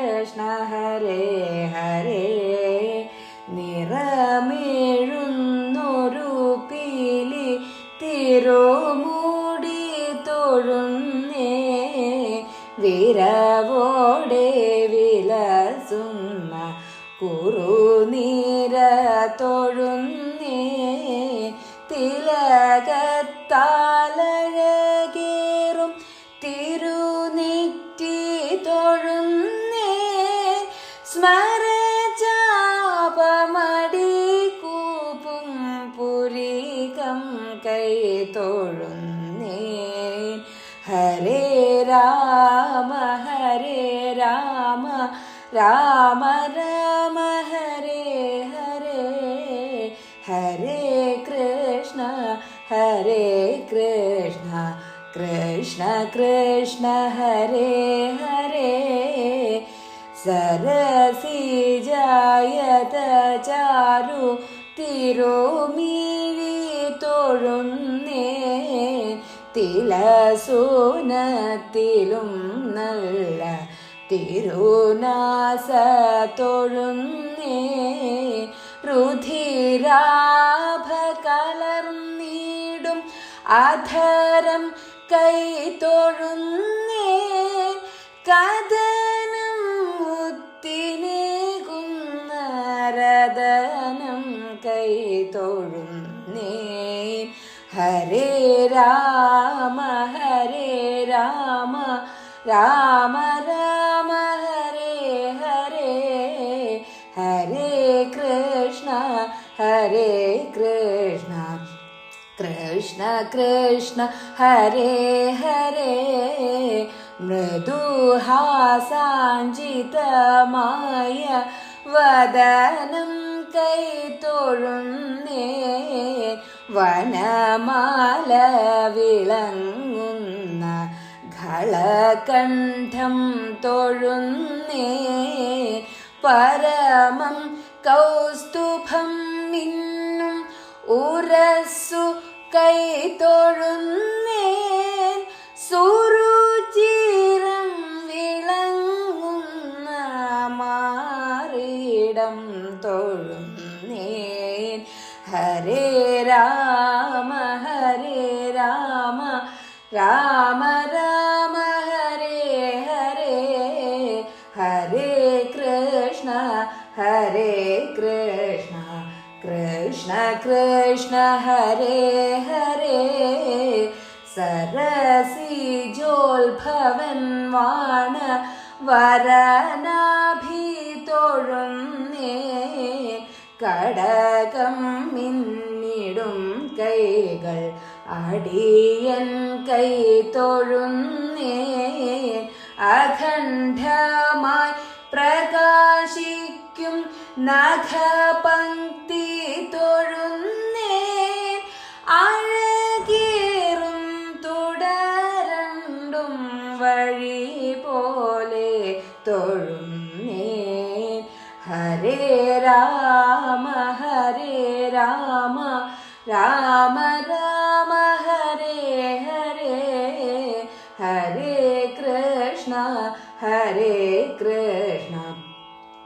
കൃഷ്ണ ഹരേ ഹരേ. നിറമേഴുന്നൊരു പീലി തിരോമൂടി തൊഴുന്നേ. വിരവോടെ വിലസുന്ന കുറുനീര തൊഴുന്നേ കൈ തൊഴുന്നേ ഹരേ രാമ ഹരേ രാമ രാമ രാമ ഹരേ ഹരേ ഹരേ കൃഷ്ണ ഹരേ കൃഷ്ണ കൃഷ്ണ കൃഷ്ണ ഹരേ ഹരേ സരസിജായത ചാരു തിരുമീഴി തിലസൂനത്തിലും നല്ല തിരുനാസ തൊഴുന്നേ രുധിരാഭ കലർന്നീടും അധരം കൈ തൊഴുന്നേ കഥനം മുത്തിനേകുന്ന രതനം കൈ തൊഴുന്നേ ഹരേ രാമ ഹരേ രാമ രാമ രാമ ഹരേ ഹരേ ഹരേ കൃഷ്ണ ഹരേ കൃഷ്ണ. കൃഷ്ണ കൃഷ്ണ ഹരേ ഹരേ മൃദുഹാസാഞ്ചിതമായ വദനം കൈ തൊഴുന്നേ. വനമാല വിളങ്ങുന്ന കളകണ്ഠം തൊഴുന്നേ പരമം കൗസ്തുഭം മിന്നും ഉരസു കൈ തൊഴുന്നേ രാമ ഹരേ രാമ. രാമ രാമ ഹരേ ഹരേ. ഹരേ കൃഷ്ണ ഹരേ കൃഷ്ണ. കൃഷ്ണ കൃഷ്ണ ഹരേ ഹരേ. സരസിജോത്ഭവൻ വാണ വരനാഭി തൊഴുന്നേ. കടകം മിന്നിടും കൈകൾ. അടിയൻ കൈ തൊഴുന്നേ അഖണ്ഡമായി പ്രകാശിക്കും നഖപങ്ക്തി രാമ രാമ ഹരേ ഹരേ ഹരേ കൃഷ്ണ ഹരേ കൃഷ്ണ.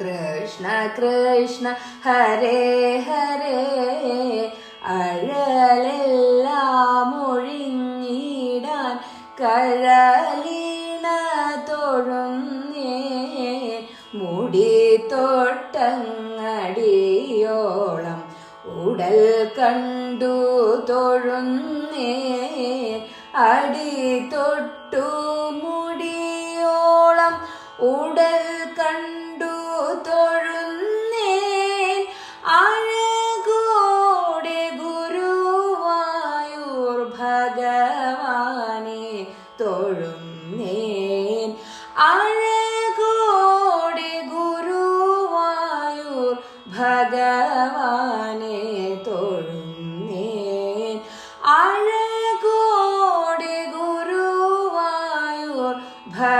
കൃഷ്ണ കൃഷ്ണ ഹരേ ഹരേ അഴലെല്ലാം ഒഴിഞ്ഞിടാൻ കഴലീണ തൊഴുന്നേ മുടി തൊട്ടങ്ങടിയോളം ഉടൽ കണ്ടു തൊഴുന്നേ അടി തൊട്ടു മുടിയോളം ഉടൽ കണ്ടു തൊഴുന്നേ അഴകോടെ ഗുരുവായൂർ ഭഗവാനെ ഭഗവാനെ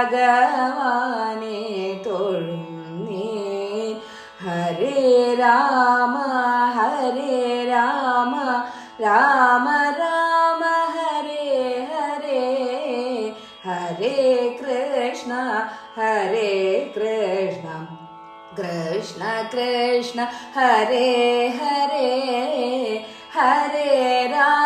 ഭഗവാനെ തൊഴുന്നേൻ ഹരേ രാമ ഹരേ രാമ രാമ രാമ ഹരേ ഹരേ. ഹരേ കൃഷ്ണ ഹരേ കൃഷ്ണ. കൃഷ്ണ കൃഷ്ണ ഹരേ ഹരേ. ഹരേ രാമ